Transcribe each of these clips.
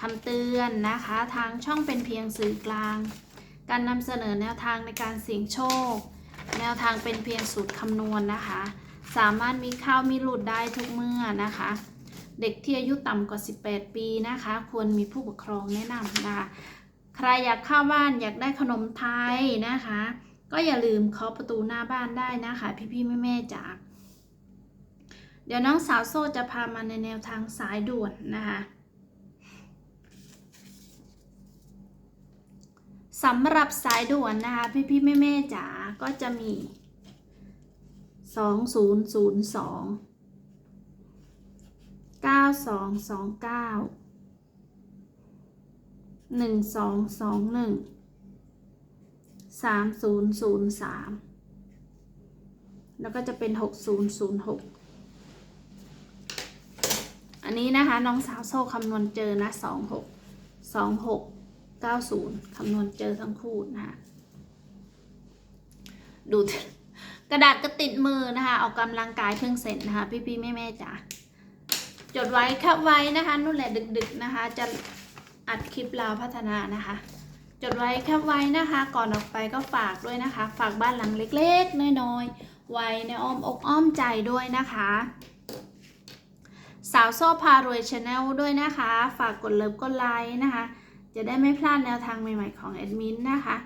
คำเตือนนะคะ ทางช่องเป็นเพียงสื่อกลาง การนำเสนอแนวทางในการเสี่ยงโชค แนวทางเป็นเพียงสูตรคำนวณนะคะ สามารถมีเข้าวมีหลุดได้ทุกเมื่อนะคะ เด็กที่อายุต่ำกว่า 18 ปีนะคะ ควรมีผู้ปกครองแนะนำนะคะใครอยากเข้าบ้านอยากได้ขนมไทยนะคะ ก็อย่าลืมเคาะประตูหน้าบ้านได้นะคะ พี่ๆแม่ๆจ๋าเดี๋ยวน้องสาวโซ่จะพามาในแนวทางสายด่วนนะคะ สำหรับสายด่วนนะคะ พี่พี่แม่แม่จ๋าก็จะมีสองศูนย์ศูนย์สองเก้าสองสองเก้าหนึ่งสองสองหนึ่งสามศูนย์ศูนย์สามแล้วก็จะเป็นหกศูนย์ศูนย์หกอันนี้นะคะน้องสาวโซ่คำนวณเจอนะสองหกสองหก 90 คำนวณเจอทั้งคู่นะคะดูกระดาษก็ติดมือนะคะ ออกกำลังกายเพิ่งเสร็จนะคะ พี่ๆแม่ๆจ๋าจดไว้แคปไว้นะคะนู่นแหละดึกๆนะคะ จะอัดคลิปลาวพัฒนานะคะ จดไว้แคปไว้นะคะ ก่อนออกไปก็ฝากด้วยนะคะ ฝากบ้านหลังเล็กๆน้อยๆไว้ในอ้อมอกอ้อมใจด้วยนะคะ สาวโซ่พารวยชาแนลด้วยนะคะ ฝากกดเลิฟกดไลค์นะคะ จะได้ไม่พลาดแนวทางใหม่ๆของแอดมินนะคะ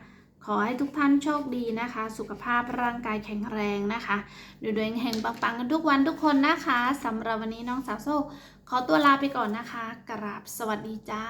ขอให้ทุกท่านโชคดีนะคะ สุขภาพร่างกายแข็งแรงนะคะดูดวงเฮงปังๆกันทุกวันทุกคนนะคะสำหรับวันนี้น้องสาวโซ่ขอตัวลาไปก่อนนะคะ กราบสวัสดีจ้า